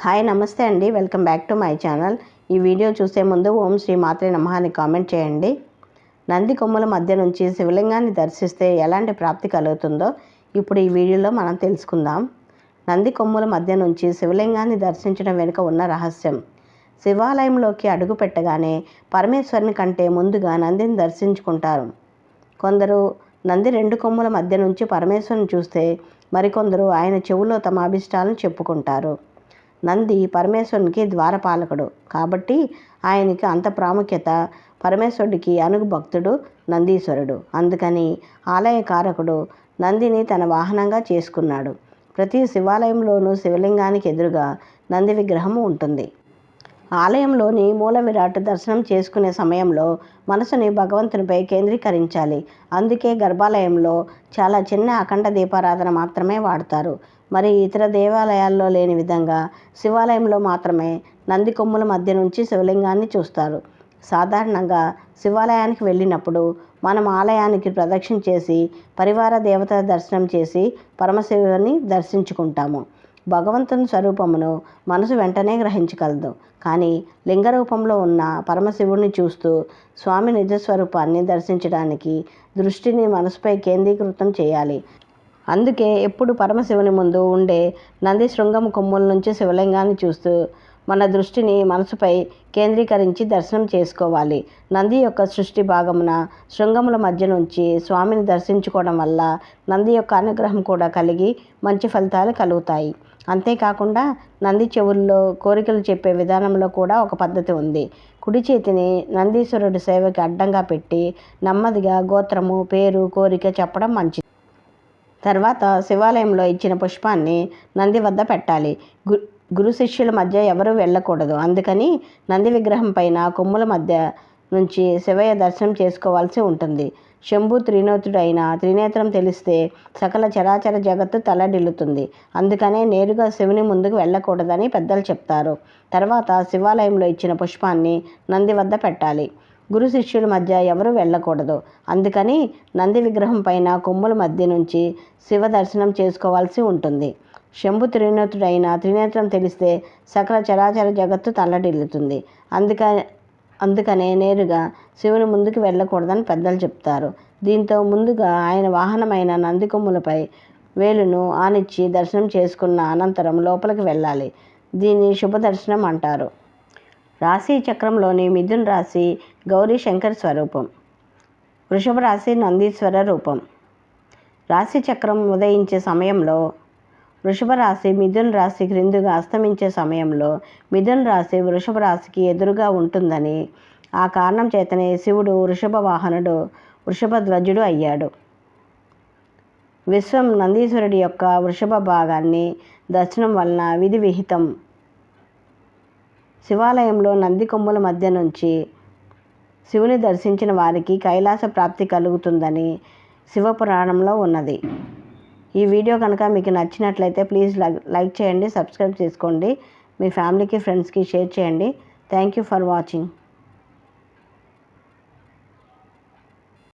Hi నమస్తే అండి. Welcome back to my channel. ఈ వీడియో చూసే ముందు ఓం శ్రీ మాత్రే నమహాన్ని అని కామెంట్ చేయండి. నంది కొమ్ముల మధ్య నుంచి శివలింగాన్ని దర్శిస్తే ఎలాంటి ప్రాప్తి కలుగుతుందో ఇప్పుడు ఈ వీడియోలో మనం తెలుసుకుందాం. నంది కొమ్ముల మధ్య నుంచి శివలింగాన్ని దర్శించడం వెనుక ఉన్న రహస్యం. శివాలయంలోకి అడుగు పెట్టగానే పరమేశ్వరుని కంటే ముందుగా నందిని దర్శించుకుంటారు. కొందరు నంది రెండు కొమ్ముల మధ్య నుంచి పరమేశ్వరుని చూస్తే మరికొందరు ఆయన చెవులో తమ అభిష్టాలను చెప్పుకుంటారు. నంది పరమేశ్వరునికి ద్వారపాలకుడు. కాబట్టి ఆయనకి అంత ప్రాముఖ్యత పరమేశ్వరుడికి అనుగు భక్తుడు నందీశ్వరుడు. అందుకని ఆలయకారకుడు నందిని తన వాహనంగా చేసుకున్నాడు. ప్రతి శివాలయంలోనూ శివలింగానికి ఎదురుగా నంది విగ్రహం ఉంటుంది. ఆలయంలోని మూల విరాట్ దర్శనం చేసుకునే సమయంలో మనసుని భగవంతునిపై కేంద్రీకరించాలి. అందుకే గర్భాలయంలో చాలా చిన్న అఖండ దీపారాధన మాత్రమే వాడతారు. మరి ఇతర దేవాలయాల్లో లేని విధంగా శివాలయంలో మాత్రమే నంది కొమ్ముల మధ్య నుంచి శివలింగాన్ని చూస్తారు. సాధారణంగా శివాలయానికి వెళ్ళినప్పుడు మనం ఆలయానికి ప్రదక్షిణ చేసి పరివార దేవతల దర్శనం చేసి పరమశివుని దర్శించుకుంటాము. భగవంతుని స్వరూపమును మనసు వెంటనే గ్రహించగలదు. కానీ లింగ రూపంలో ఉన్న పరమశివుణ్ణి చూస్తూ స్వామి నిజస్వరూపాన్ని దర్శించడానికి దృష్టిని మనసుపై కేంద్రీకృతం చేయాలి. అందుకే ఎప్పుడు పరమశివుని ముందు ఉండే నంది శృంగం కొమ్ముల నుంచి శివలింగాన్ని చూస్తూ మన దృష్టిని మనసుపై కేంద్రీకరించి దర్శనం చేసుకోవాలి. నంది యొక్క సృష్టి భాగమున శృంగముల మధ్య నుంచి స్వామిని దర్శించుకోవడం వల్ల నంది యొక్క అనుగ్రహం కూడా కలిగి మంచి ఫలితాలు కలుగుతాయి. అంతేకాకుండా నంది చెవుల్లో కోరికలు చెప్పే విధానంలో కూడా ఒక పద్ధతి ఉంది. కుడి చేతిని నందీశ్వరుడి సేవకి అడ్డంగా పెట్టి నెమ్మదిగా గోత్రము పేరు కోరిక చెప్పడం మంచిది. తర్వాత శివాలయంలో ఇచ్చిన పుష్పాన్ని నంది వద్ద పెట్టాలి. గు గురు శిష్యుల మధ్య ఎవరూ వెళ్ళకూడదు. అందుకని నంది విగ్రహం పైన కొమ్ముల మధ్య నుంచి శివయ్య దర్శనం చేసుకోవాల్సి ఉంటుంది. శంభు త్రినేత్రుడైన త్రినేత్రం తెలిస్తే సకల చరాచర జగత్తు తలడిల్లుతుంది. అందుకనే నేరుగా శివుని ముందుకు వెళ్ళకూడదని పెద్దలు చెప్తారు. తర్వాత శివాలయంలో ఇచ్చిన పుష్పాన్ని నంది వద్ద పెట్టాలి. గురు శిష్యుల మధ్య ఎవరు వెళ్ళకూడదు. అందుకని నంది విగ్రహం పైన కొమ్ముల మధ్య నుంచి శివ దర్శనం చేసుకోవాల్సి ఉంటుంది. శంభు త్రినేత్రుడైన త్రినేత్రం తెలిస్తే సకల చరాచర జగత్తు తల్లడిల్లుతుంది. అందుక అందుకనే నేరుగా శివుని ముందుకు వెళ్ళకూడదని పెద్దలు చెప్తారు. దీంతో ముందుగా ఆయన వాహనమైన నంది కొమ్ములపై వేలును ఆనిచ్చి దర్శనం చేసుకున్న అనంతరం లోపలికి వెళ్ళాలి. దీన్ని శుభ దర్శనం అంటారు. రాశి చక్రంలోని మిథున్ రాశి గౌరీ శంకర్ స్వరూపం. వృషభ రాశి నందీశ్వర రూపం. రాశి చక్రం ఉదయించే సమయంలో వృషభ రాశి మిథున్ రాశి క్రిందుగా అస్తమించే సమయంలో మిథున్ రాశి వృషభ రాశికి ఎదురుగా ఉంటుందని ఆ కారణం చేతనే శివుడు వృషభ వాహనుడు వృషభ ధ్వజుడు అయ్యాడు. విశ్వం నందీశ్వరుడి యొక్క వృషభ భాగాన్ని దర్శనం వలన విధి విహితం శివాలయంలో నంది కొమ్ముల మధ్య నుంచి శివుని దర్శించిన వారికి కైలాస ప్రాప్తి కలుగుతుందని శివపురాణంలో ఉన్నది. ఈ వీడియో కనుక మీకు నచ్చినట్లయితే ప్లీజ్ లైక్ చేయండి సబ్స్క్రైబ్ చేసుకోండి. మీ ఫ్యామిలీకి ఫ్రెండ్స్కి షేర్ చేయండి. Thank you for watching.